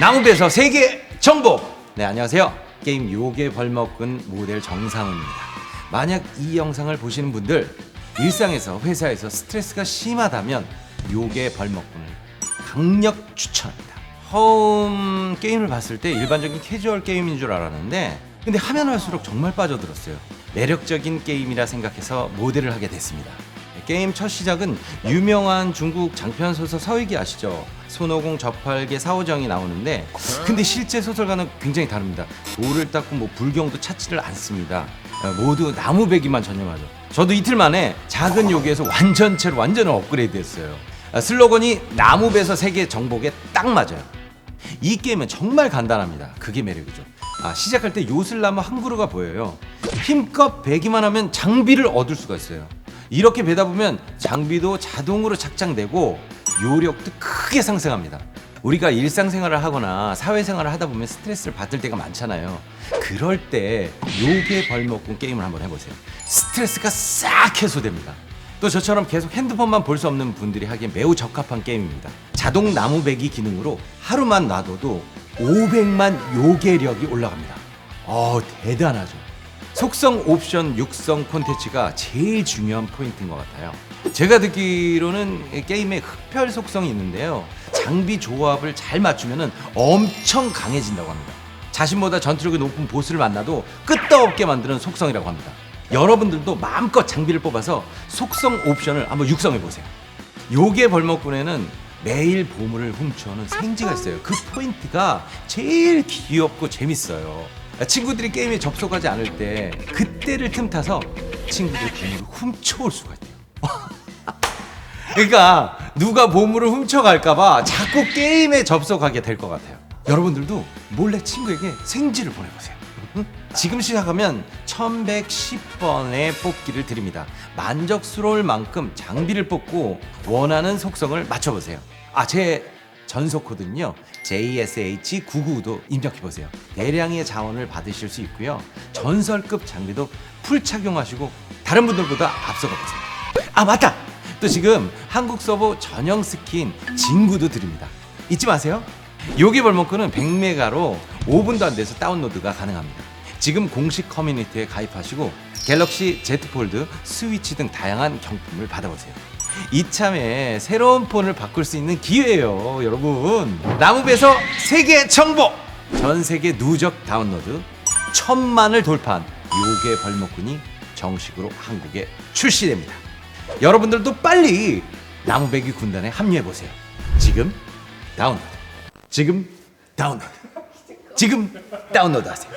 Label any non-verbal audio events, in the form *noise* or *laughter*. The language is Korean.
나무배서 세계 정복. 네 안녕하세요. 게임 요괴 벌먹은 모델 정상훈입니다. 만약 이 영상을 보시는 분들 일상에서 회사에서 스트레스가 심하다면 요괴 벌먹군을 강력 추천합니다. 처음 게임을 봤을 때 일반적인 캐주얼 게임인 줄 알았는데 근데 하면 할수록 정말 빠져들었어요. 매력적인 게임이라 생각해서 모델을 하게 됐습니다. 게임 첫 시작은 유명한 중국 장편 소설 서익이 아시죠? 손오공 저팔계 사오정이 나오는데 근데 실제 소설과는 굉장히 다릅니다. 돌을 닦고 뭐 불경도 찾지를 않습니다. 어, 모두 나무배기만 전념하죠. 저도 이틀 만에 작은 요기에서 완전체로 완전 업그레이드했어요. 아, 슬로건이 나무배서 세계 정복에 딱 맞아요. 이 게임은 정말 간단합니다. 그게 매력이죠. 아, 시작할 때 요술나무 한 그루가 보여요. 힘껏 베기만 하면 장비를 얻을 수가 있어요. 이렇게 베다 보면 장비도 자동으로 착장되고 요력도 크게 상승합니다. 우리가 일상생활을 하거나 사회생활을 하다 보면 스트레스를 받을 때가 많잖아요. 그럴 때 요괴 벌먹군 게임을 한번 해보세요. 스트레스가 싹 해소됩니다. 또 저처럼 계속 핸드폰만 볼 수 없는 분들이 하기엔 매우 적합한 게임입니다. 자동 나무 베기 기능으로 하루만 놔둬도 500만 요괴력이 올라갑니다. 어 대단하죠. 속성 옵션 육성 콘텐츠가 제일 중요한 포인트인 것 같아요. 제가 듣기로는 게임에 흡혈 속성이 있는데요. 장비 조합을 잘 맞추면 엄청 강해진다고 합니다. 자신보다 전투력이 높은 보스를 만나도 끄떡 없게 만드는 속성이라고 합니다. 여러분들도 마음껏 장비를 뽑아서 속성 옵션을 한번 육성해 보세요. 요괴 벌먹군에는 매일 보물을 훔쳐오는 생지가 있어요. 그 포인트가 제일 귀엽고 재밌어요. 친구들이 게임에 접속하지 않을 때 그때를 틈타서 친구들이 보물을 훔쳐올 수가 있대요. *laughs* 그러니까 누가 보물을 훔쳐갈까봐 자꾸 게임에 접속하게 될 것 같아요. 여러분들도 몰래 친구에게 생지를 보내보세요. 응? 지금 시작하면 1110번의 뽑기를 드립니다. 만족스러울 만큼 장비를 뽑고 원하는 속성을 맞춰보세요. 아, 제 전속 코드는요. JSH999도 입력해 보세요. 대량의 자원을 받으실 수 있고요. 전설급 장비도 풀 착용하시고 다른 분들보다 앞서가 보세요. 아, 맞다! 또 지금 한국 서버 전용 스킨 진구도 드립니다. 잊지 마세요. 요기 벌목크는 100메가로 5분도 안 돼서 다운로드가 가능합니다. 지금 공식 커뮤니티에 가입하시고 갤럭시 Z 폴드, 스위치 등 다양한 경품을 받아보세요. 이참에 새로운 폰을 바꿀 수 있는 기회예요, 여러분. 나무배서 세계 정복! 전 세계 누적 다운로드 천만을 돌파한 요괴 벌목군이 정식으로 한국에 출시됩니다. 여러분들도 빨리 나무배기 군단에 합류해 보세요. 지금 다운로드. 지금 다운로드. 지금 다운로드 하세요.